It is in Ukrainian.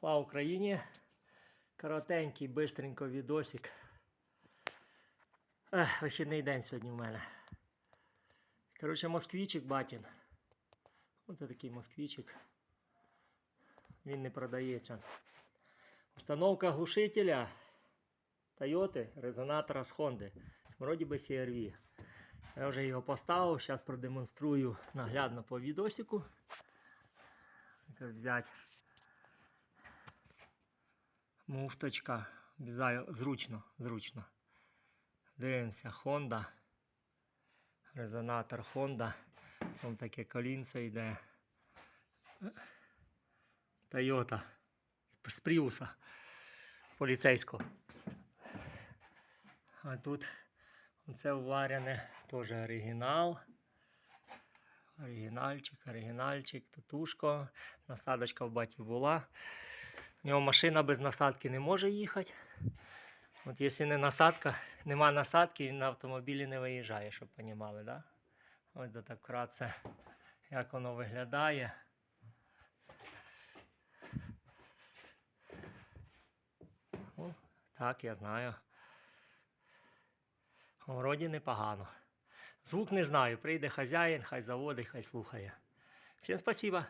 Слава Україні! Коротенький, бистренько відосик. Вихідний день сьогодні в мене. Коротше, москвічик батін. Оце такий москвічик. Він не продається. Установка глушителя Toyota, резонатора з Honda. Вроді би CRV. Я вже його поставив, зараз продемонструю наглядно по відосику. Як взяти муфточка. В'язаю зручно, зручно. Дивимося, Honda. Резонатор Honda. Там таке колінце йде. Toyota. З Пріуса поліцейського. А тут оце вварене теж оригінал. Оригінальчик, оригінальчик, тутушко. Насадочка в баті була. У нього машина без насадки не може їхати. От якщо не насадка, нема насадки, він на автомобілі не виїжджає, щоб розуміли, да? Ось до так вкратце, як воно виглядає. О, так, я знаю. Вроді непогано. Звук не знаю. Прийде хазяїн, хай заводить, хай слухає. Всім спасибо.